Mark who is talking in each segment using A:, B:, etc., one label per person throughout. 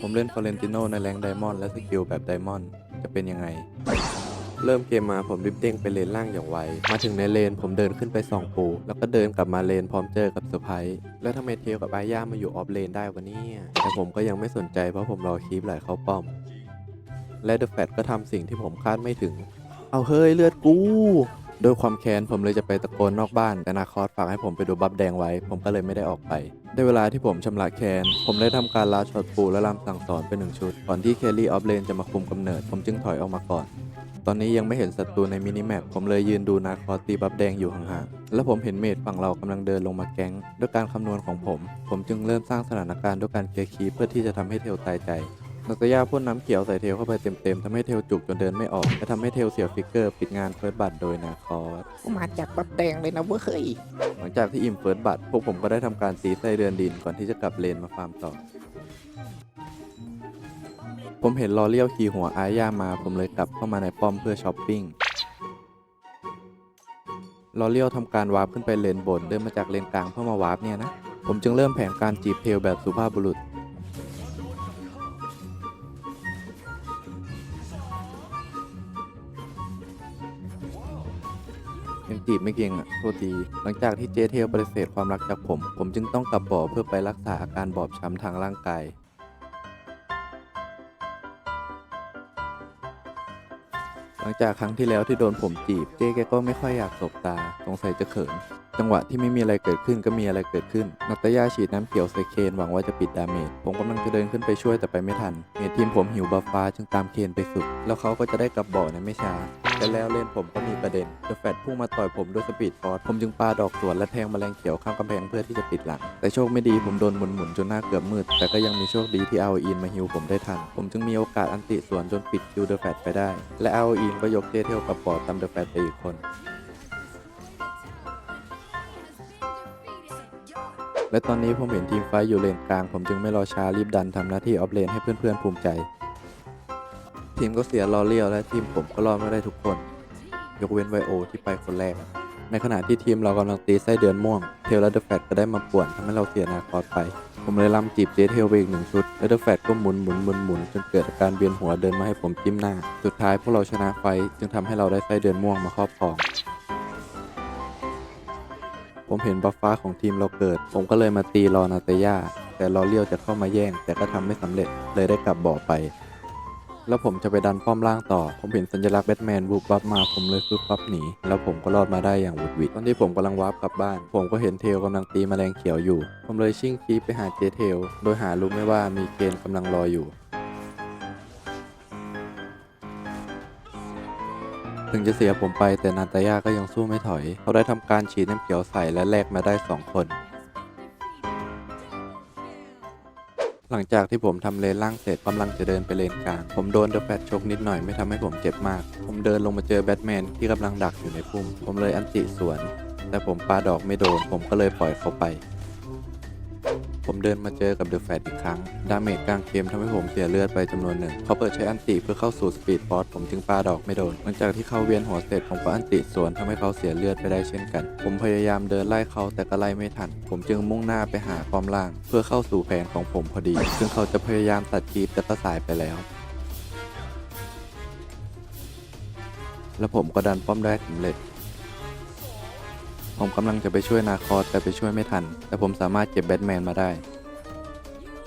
A: ผมเล่นฟอเรนติโนในแรงไดมอนด์และสกิลแบบไดมอนด์จะเป็นยังไง เริ่มเกมมาผมรีบเด้งไปเลนล่างอย่างไว มาถึงในเลนผมเดินขึ้นไปส่องปู แล้วก็เดินกลับมาเลนพร้อมเจอกับเซอร์ไพรส์แล้วทำไมเทลกับอาย่ามาอยู่ออฟเลนได้วะเนี่ยแต่ผมก็ยังไม่สนใจเพราะผมรอคีปไหลเข้าป้อม และเดอะแฟตก็ทำสิ่งที่ผมคาดไม่ถึง เอาเฮ้ยเลือดกู ด้วยความแค้นผมเลยจะไปตะโกนนอกบ้าน แต่นาคอสฝากให้ผมไปดูบัฟแดงไว้ ผมก็เลยไม่ได้ออกไป ได้เวลาที่ผมชำระแค้น ผมได้ทำการลาช็อตปูและลำสั่งสอนเป็นหนึ่งชุด ก่อนที่เคลลี่ออฟเลนจะมาคุมกำเนิด ผมจึงถอยออกมาก่อน ตอนนี้ยังไม่เห็นศัตรูในมินิแมปผมเลยยืนดูนาคอสตีบัฟแดงอยู่ห่างๆ และผมเห็นเมดฝั่งเรากำลังเดินลงมาแก๊ง ด้วยการคำนวณของผม ผมจึงเริ่มสร้างสถานการณ์ด้วยการเคลียร์คีเพื่อที่จะทำให้เทลตายใจ นัตยาพ่นน้ำเขียวใส่เทลเข้าไปเต็มๆทำให้เทลจุกจนเดินไม่ออกและทำให้เทลเสียฟิกเกอร์ปิดงานเฟิร์สบัตโดยนาคอส
B: กูมาจากบับแดงเลยนะเว้ย
A: หลังจากที่อิ่มเฟิร์สบัตพวกผมก็ได้ทำการตีไส้เดือนดินก่อนที่จะกลับเลนมาฟาร์มต่อ ผมเห็นลอเลียวขี่หัวอาย่ามา ผมเลยกลับเข้ามาในป้อมเพื่อช้อปปิ้งลอเลียวทำการวาร์ปขึ้นไปเลนบนเดินมาจากเลนกลางเพื่อมาวาร์ปเนี่ยนะผมจึงเริ่มแผนการจีบเทลแบบสุภาพบุรุษ ยังจีบไม่เก่งอะโทษทีหลังจากที่เจเทลปฏิเสธความรักจากผม ผมจึงต้องกลับบ่อเพื่อไปรักษาอาการบอบช้ำทางร่างกาย หลังจากครั้งที่แล้วที่โดนผมจีบ เจ๊แกก็ไม่ค่อยอยากสบตา สงสัยจะเขิน จังหวะที่ไม่มีอะไรเกิดขึ้นก็มีอะไรเกิดขึ้น นัตยาฉีดน้ำเขียวใส่เคนหวังว่าจะปิดดาเมจ ผมกำลังจะเดินขึ้นไปช่วยแต่ไปไม่ทัน เมททีมผมหิวบัฟฟ้าจึงตามเคนไปสุด แล้วเขาก็จะได้กลับบ่อในไม่ช้า แต่แล้วเล่นผมก็มีประเด็นเดอะแฟตพุ่งมาต่อยผมด้วยสปีดฟอร์สผมจึงปาดอกสวนและแทงแมลงเขียวข้ามกำแพงเพื่อที่จะปิดหลัง แต่โชคไม่ดีผมโดนหมุนหมุนๆจนหน้าเกือบมืด แต่ก็ยังมีโชคดีที่เอาอินมาฮิวผมได้ทัน ผมจึงมีโอกาสอันติสวนจนปิดคิวเดอะแฟตไปได้ และเอาอินก็ยกเจเทลกับปอดตามเดอะแฟตไปอีกคนและตอนนี้ผมเห็นทีมไฟอยู่เลนกลาง ผมจึงไม่รอช้ารีบดันทำหน้าที่ออฟเลนให้เพื่อนๆภูมิใจ ทีมก็เสียลอเลียวและทีมผมก็รอดไม่ได้ทุกคน ยกเว้นไวโอที่ไปคนแรก ในขณะที่ทีมเรากำลังตีไส้เดือนม่วง เทลและเดอะแฟตก็ได้มาป่วนทำให้เราเสียนาคอสไป ผมเลยลำจีบเจเทลไปอีกหนึ่งชุด และเดอะแฟตก็หมุนหมุนหมุนหมุนจนเกิดอาการเวียนหัวเดินมาให้ผมจิ้มหน้า สุดท้ายพวกเราชนะไฟท์จึงทำให้เราได้ไส้เดือนม่วงมาครอบครองผมเห็นบัฟฟ้าของทีมเราเกิด ผมก็เลยมาตีรอนาเตย่า แต่รอเลี้ยวจะเข้ามาแย่ง แต่ก็ทำไม่สำเร็จเลยได้กลับบ่อไป แล้วผมจะไปดันป้อมล่างต่อ ผมเห็นสัญลักษณ์แบทแมนบุกบัฟมาผมเลยฟึบปั๊บหนี แล้วผมก็รอดมาได้อย่างหวุดหวิดตอนที่ผมกำลังวาร์ปกลับบ้าน ผมก็เห็นเทลกำลังตีแมลงเขียวอยู่ ผมเลยชิ่งคีไปหาเจเทลโดยหารู้ไม่ว่ามีเคนกำลังรออยู่ถึงจะเสียผมไปแต่นาตายาก็ยังสู้ไม่ถอย เขาได้ทำการฉีดน้ำเขียวใส่และแลกมาได้ 2 คน หลังจากที่ผมทำเลนล่างเสร็จกำลังจะเดินไปเลนกลาง ผมโดนเดอะแฟตชกนิดหน่อยไม่ทำให้ผมเจ็บมาก ผมเดินลงมาเจอแบทแมนที่กำลังดักอยู่ในพุ่ม ผมเลยอันติสวน แต่ผมปาดอกไม่โดน ผมก็เลยปล่อยเขาไป ผมเดินมาเจอกับเดอะแฟตอีกครั้ง ดาเมจกลางเกมทำให้ผมเสียเลือดไปจำนวนหนึ่งเขาเปิดใช้อันติเพื่อเข้าสู่สปีดฟอร์สผมจึงปาดอกไม่โดน หลังจากที่เขาเวียนหัวเสร็จผมก็อันติสวนทำให้เขาเสียเลือดไปได้เช่นกัน ผมพยายามเดินไล่เขาแต่ก็ไล่ไม่ทัน ผมจึงมุ่งหน้าไปหาป้อมล่าง เพื่อเข้าสู่แผนของผมพอดี ซึ่งเขาจะพยายามตัดคีปแต่ก็สายไปแล้วแล้วผมก็ดันป้อมได้สำเร็จ ผมกำลังจะไปช่วยนาคอสแต่ไปช่วยไม่ทัน แต่ผมสามารถเก็บแบทแมนมาได้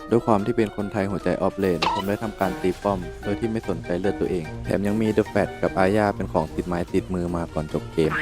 A: ด้วยความที่เป็นคนไทยหัวใจออฟเลนผมได้ทำการตีป้อม โดยที่ไม่สนใจเลือดตัวเอง แถมยังมีเดอะแฟตกับอาญาเป็นของติดไม้ติดมือมาก่อนจบเกม